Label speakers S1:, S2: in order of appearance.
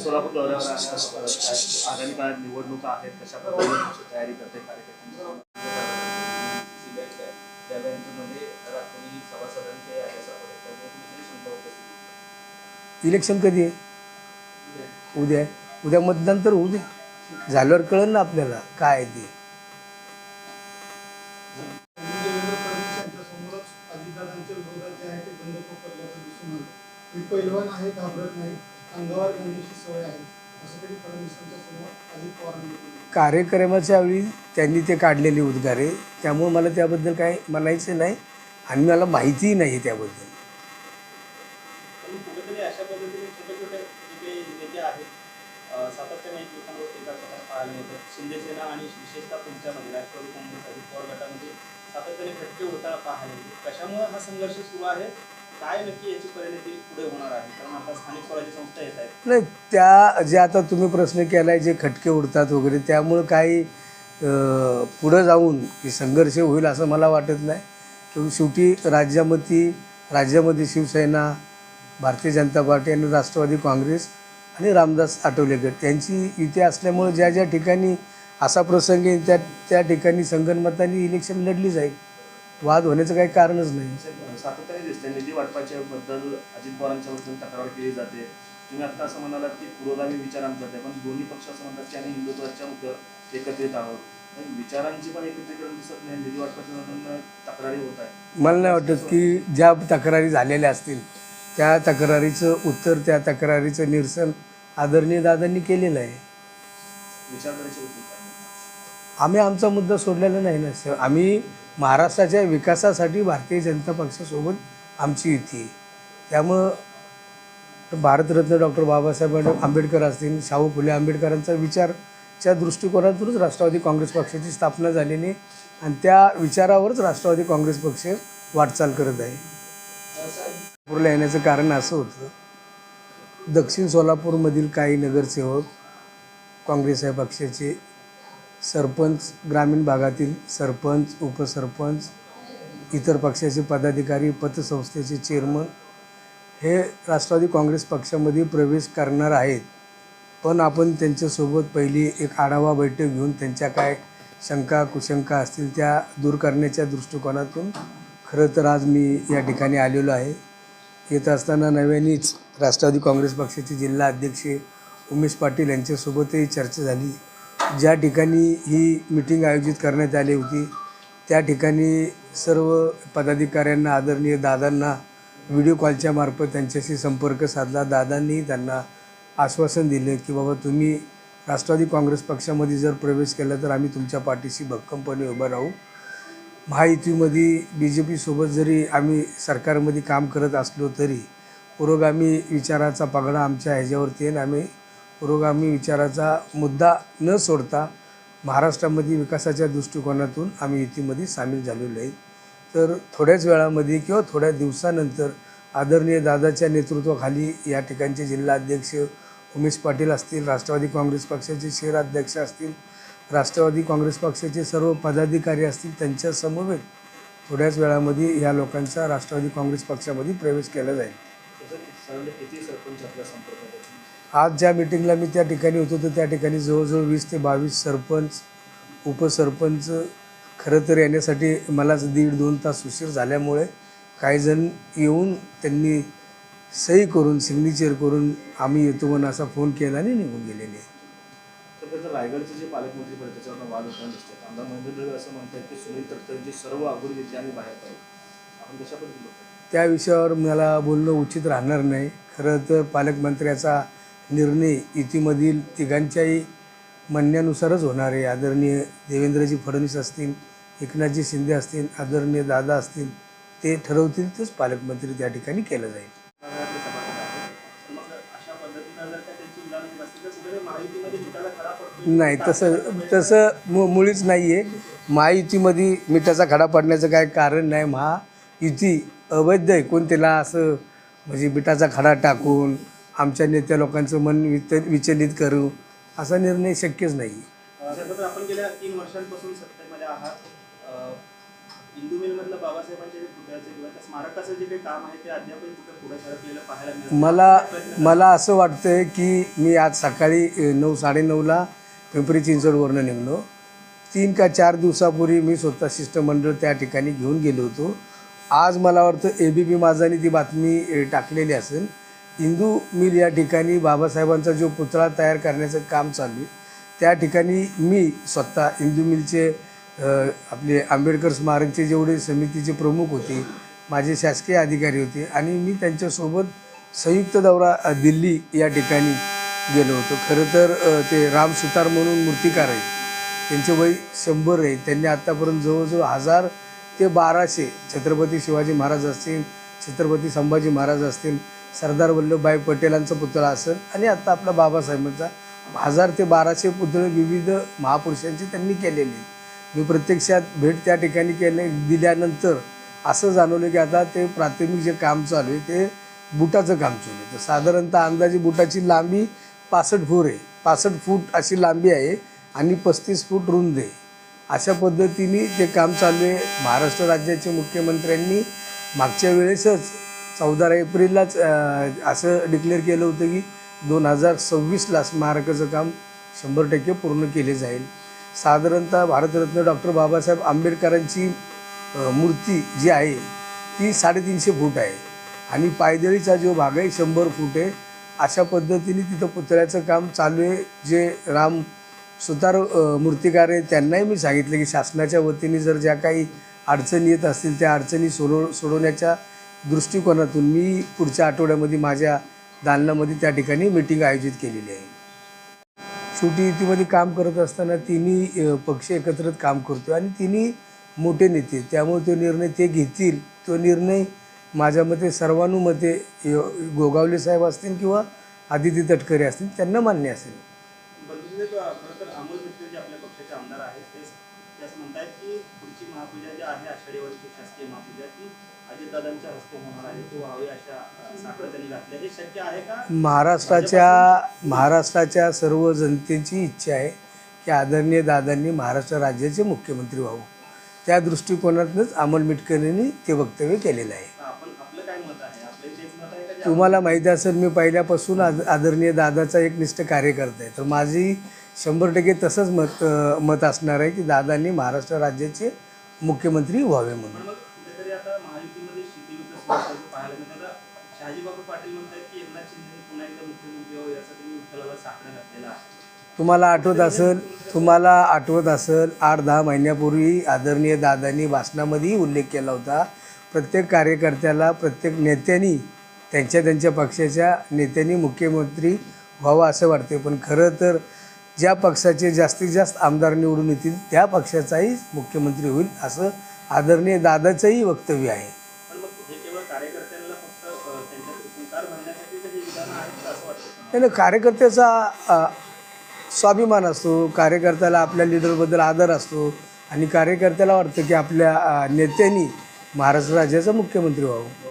S1: सोलापूर दौऱ्यावर आगामी काळात निवडणुका आहेत कशा पद्धतीने तयारी करते
S2: इलेक्शन कधी आहे? उद्या. आहे. उद्या मतदान तर होऊ दे. झाल्यावर कळेल ना आपल्याला काय आहे ते.
S3: पैलवान आहे घाबरत नाही. अंगावर घेण्याची सवय आहे असं तरी फडणवीसांच्या समोर अजित पवारांनी बोललं.
S2: कार्यक्रमाच्या वेळी त्यांनी ते काढलेले उद्गारे त्यामुळे मला त्याबद्दल काय म्हणायचं नाही आणि मला माहितीही नाही आहे त्याबद्दल.
S4: पण कुठेतरी अशा पद्धतीने छोटे छोटे जे काही नेते आहेत अं, सातत्याने एकमेकांवर टीका करताना पाहायला मिळतात. शिंदेसेना आणि विशेषतः तुमच्यामध्ये राष्ट्रवादी काँग्रेस अजित पवार गटामध्ये सातत्याने खटके होताना पाहायला मिळते कशामुळे हा संघर्ष सुरू आहे? काय नक्की याची परिणती पुढे होणार आहे? कारण आता स्थानिक स्वराज्य संस्था येत आहेत.
S2: नाही त्या जे आता तुम्ही प्रश्न केला आहे जे खटके उडतात वगैरे त्यामुळं काही पुढं जाऊन हे संघर्ष होईल असं मला वाटत नाही. कारण शेवटी राज्यामध्ये राज्यामध्ये शिवसेना भारतीय जनता पार्टी आणि राष्ट्रवादी काँग्रेस आणि रामदास आठवले गट यांची युती असल्यामुळे ज्या ज्या ठिकाणी असा प्रसंग येईल त्या त्या ठिकाणी संगणमताने इलेक्शन लढली जाईल. वाद होण्याचं काही कारणच नाही.
S1: सातत्याने दिसते निधी वाटपाच्या बद्दल अजित पवारांच्या बद्दल तक्रार केली जाते. तुम्ही आता असं म्हणालात की पुरोगामी विचार आमचा आहे पण दोन्ही पक्ष असं म्हणतात की आम्ही हिंदुत्वाच्या मुद्द्यावर एकत्रित आहोत. विचारांची पण एकत्रीकरण दिसत नाही निधी वाटपाच्या तक्रारी होत आहे
S2: मला नाही वाटत की ज्या तक्रारी झालेल्या असतील त्या तक्रारीचं उत्तर त्या तक्रारीचं निरसन आदरणीय दादांनी केलेलं आहे.
S1: काय?
S2: आम्ही आमचा मुद्दा सोडलेला नाही ना. आम्ही महाराष्ट्राच्या विकासासाठी भारतीय जनता पक्षासोबत आमची युती आहे. त्यामुळं भारतरत्न डॉक्टर बाबासाहेब आंबेडकर असतील शाहू फुले आंबेडकरांचा विचारच्या दृष्टिकोनातूनच राष्ट्रवादी काँग्रेस पक्षाची स्थापना झालेली आणि त्या विचारावरच राष्ट्रवादी काँग्रेस पक्ष वाटचाल करत आहे. सोलापूरला येण्याचं कारण असं होतं दक्षिण सोलापूरमधील काही नगरसेवक काँग्रेस या पक्षाचे सरपंच ग्रामीण भागातील सरपंच उपसरपंच इतर पक्षाचे पदाधिकारी पतसंस्थेचे चेअरमन हे राष्ट्रवादी काँग्रेस पक्षामध्ये प्रवेश करणार आहेत. पण आपण त्यांच्यासोबत पहिली एक आढावा बैठक घेऊन त्यांच्या काय शंका कुशंका असतील त्या दूर करण्याच्या दृष्टिकोनातून खरं तर आज मी या ठिकाणी आलेलो आहे. येत असताना नव्यानेच राष्ट्रवादी काँग्रेस पक्षाचे जिल्हा अध्यक्ष उमेश पाटील यांच्यासोबतही चर्चा झाली. ज्या ठिकाणी ही मिटिंग आयोजित करण्यात आली होती त्या ठिकाणी सर्व पदाधिकाऱ्यांना आदरणीय दादांना व्हिडिओ कॉलच्या मार्फत त्यांच्याशी संपर्क साधला. दादांनीही त्यांना आश्वासन दिले की बाबा तुम्ही राष्ट्रवादी काँग्रेस पक्षामध्ये जर प्रवेश केला तर आम्ही तुमच्या पाठीशी भक्कमपणे उभं राहू. महायुतीमध्ये बी जे पीसोबत जरी आम्ही सरकारमध्ये काम करत असलो तरी पुरोगामी विचाराचा पगडा आमच्या ह्याच्यावरती आहे आणि आम्ही पुरोगामी विचाराचा मुद्दा न सोडता महाराष्ट्रामध्ये विकासाच्या दृष्टिकोनातून आम्ही युतीमध्ये सामील झालेलो आहे. तर थोड्याच वेळामध्ये किंवा थोड्या दिवसानंतर आदरणीय दादाच्या नेतृत्वाखाली या ठिकाणचे जिल्हाध्यक्ष उमेश पाटील असतील राष्ट्रवादी काँग्रेस पक्षाचे शहराध्यक्ष असतील राष्ट्रवादी काँग्रेस पक्षाचे सर्व पदाधिकारी असतील त्यांच्या समवेत थोड्याच वेळामध्ये या लोकांचा राष्ट्रवादी काँग्रेस पक्षामध्ये प्रवेश केला जाईल.
S1: तसं सरांनी किती सरपंच आपल्या संपर्कात आहेत?
S2: आज ज्या मिटिंगला मी त्या ठिकाणी होतो तर त्या ठिकाणी जवळजवळ वीस ते बावीस सरपंच उपसरपंच खरं तर येण्यासाठी मलाच दीड दोन तास उशीर झाल्यामुळे काही जण येऊन त्यांनी सही करून सिग्नेचर करून आम्ही येतो म्हणून असा फोन केला आणि निघून गेलेले आहे.
S1: रायगडचे जे पालकमंत्री पद त्याच्यावर वाद होताना दिसतात आमदार महेंद्र असं म्हणतात की सुनील तटकरेंची सर्व अगोदर येते आम्ही बाहेर पाहिजे आपण कशा पद्धतीने
S2: त्या विषयावर मला बोलणं उचित राहणार नाही. खरं तर पालकमंत्र्याचा निर्णय युतीमधील तिघांच्याही म्हणण्यानुसारच होणार आहे. आदरणीय देवेंद्रजी फडणवीस असतील एकनाथजी शिंदे असतील आदरणीय दादा असतील ते ठरवतील तेच पालकमंत्री त्या ठिकाणी केलं जाईल. नाही तसं तसं मु मुळीच नाही आहे महायुतीमध्ये मिठाचा खडा पडण्याचं काय कारण नाही. महायुती अवैध आहे कोण त्याला असं म्हणजे मिठाचा खडा टाकून आमच्या नेत्या लोकांचं मन वित विचलित करू असा निर्णय शक्यच नाही.
S4: आपण गेल्या तीन वर्षांपासून सत्तेमध्ये आहात. अं, इंदू मिलमधलं बाबासाहेबांच्या जे पुतळ्याचं किंवा त्या स्मारकाचं जे काही काम आहे ते अद्यापही कुठे पुढे सरकलेलं पाहायला मिळत नाही.
S2: मला मला असं वाटतं की मी आज सकाळी नऊ साडेनऊला पिंपरी चिंचवडवरनं निघलो. तीन का चार दिवसापूर्वी मी स्वतः शिष्टमंडळ त्या ठिकाणी घेऊन गेलो होतो. आज मला वाटतं ए बी पी माझाने ती बातमी टाकलेली असेल. इंदू मिल या ठिकाणी बाबासाहेबांचा जो पुतळा तयार करण्याचं काम चालू आहे त्या ठिकाणी मी स्वतः इंदू मिलचे आपले आंबेडकर स्मारकचे जेवढे समितीचे प्रमुख होते माझे शासकीय अधिकारी होते आणि मी त्यांच्यासोबत संयुक्त दौरा दिल्ली या ठिकाणी गेलो होतो. खरं तर ते राम सुतार म्हणून मूर्तिकार आहेत. त्यांचे वय शंभर आहे. त्यांनी आत्तापर्यंत जवळजवळ हजार ते बाराशे छत्रपती शिवाजी महाराज असतील छत्रपती संभाजी महाराज असतील सरदार वल्लभभाई पटेलांचा पुतळा असेल आणि आत्ता आपला बाबासाहेबांचा हजार ते बाराशे पुतळे विविध महापुरुषांचे त्यांनी केलेली आहेत. मी प्रत्यक्षात भेट त्या ठिकाणी केले दिल्यानंतर असं जाणवलं की आता ते प्राथमिक जे काम चालू आहे ते बुटाचं काम चालू आहे. तर साधारणतः अंदाजे बुटाची लांबी पासष्ट फूर आहे. पासष्ट फूट अशी लांबी आहे आणि पस्तीस फूट रुंद आहे. अशा पद्धतीने ते काम चालू आहे. महाराष्ट्र राज्याचे मुख्यमंत्र्यांनी मागच्या वेळेसच चौदा एप्रिललाच असं डिक्लेअर केलं होतं की दोन हजार सव्वीसला स्मारकाचं काम शंभर टक्के पूर्ण केले जाईल. साधारणतः भारतरत्न डॉक्टर बाबासाहेब आंबेडकरांची मूर्ती जी आहे ती साडेतीनशे फूट आहे. आणि पायदळीचा जो भाग आहे शंभर फूट आहे अशा पद्धतीने तिथं पुतळ्याचं काम चालू आहे. जे राम सुतार मूर्तिकार आहे त्यांनाही मी सांगितलं की शासनाच्या वतीने जर ज्या काही अडचणी येत असतील त्या अडचणी सोडव सोडवण्याच्या दृष्टिकोनातून मी पुढच्या आठवड्यामध्ये माझ्या दालनामध्ये त्या ठिकाणी मिटिंग आयोजित केलेली आहे. छोटी युतीमध्ये काम करत असताना तिन्ही पक्ष एकत्रित काम करतो आणि तिन्ही मोठे नेते त्यामुळे तो निर्णय ते घेतील. तो निर्णय माझ्या मते सर्वानुमते य- गोगावले साहेब असतील किंवा आदिती तटकरे असतील त्यांना मान्य असेल.
S4: बंधुजीने खरं तर अमोल मित्र जे आपल्या पक्षाचे आमदार आहेत ते ते असं म्हणतायत की पुढची महापूजा जी आहे शासकीय महापूजा ती अजितदादांच्या हस्ते होणार आहे. ती व्हावी अशा साकडं त्यांनी हे शक्य आहे का?
S2: महाराष्ट्राच्या महाराष्ट्राच्या सर्व जनतेची इच्छा आहे की आदरणीय दादांनी महाराष्ट्र राज्याचे मुख्यमंत्री व्हावं. त्या दृष्टिकोनातूनच अमोल मिटकरींनी ते वक्तव्य केलेलं आहे. तुम्हाला माहिती असेल मी पहिल्यापासून आद आदरणीय दादाचा एक निष्ठ कार्यकर्ता आहे. तर माझी शंभर टक्के तसंच मत मत असणार आहे की दादांनी महाराष्ट्र राज्याचे मुख्यमंत्री व्हावे म्हणून. तुम्हाला आठवत असेल तुम्हाला आठवत असेल आठ दहा महिन्यापूर्वी आदरणीय दादांनी भाषणामध्येही उल्लेख केला होता. प्रत्येक कार्यकर्त्याला प्रत्येक नेत्यांनी त्यांच्या त्यांच्या पक्षाच्या नेत्यांनी मुख्यमंत्री व्हावं असं वाटते पण खरं तर ज्या पक्षाचे जास्तीत जास्त आमदार निवडून येतील त्या पक्षाचाही मुख्यमंत्री होईल असं आदरणीय दादाचंही वक्तव्य आहे.
S4: त्यांना
S2: त्यानं कार्यकर्त्याचा स्वाभिमान असतो. कार्यकर्त्याला आपल्या लिडरबद्दल आदर असतो. आणि कार्यकर्त्याला वाटतं की आपल्या नेत्यांनी महाराष्ट्र राज्याचा मुख्यमंत्री व्हावं.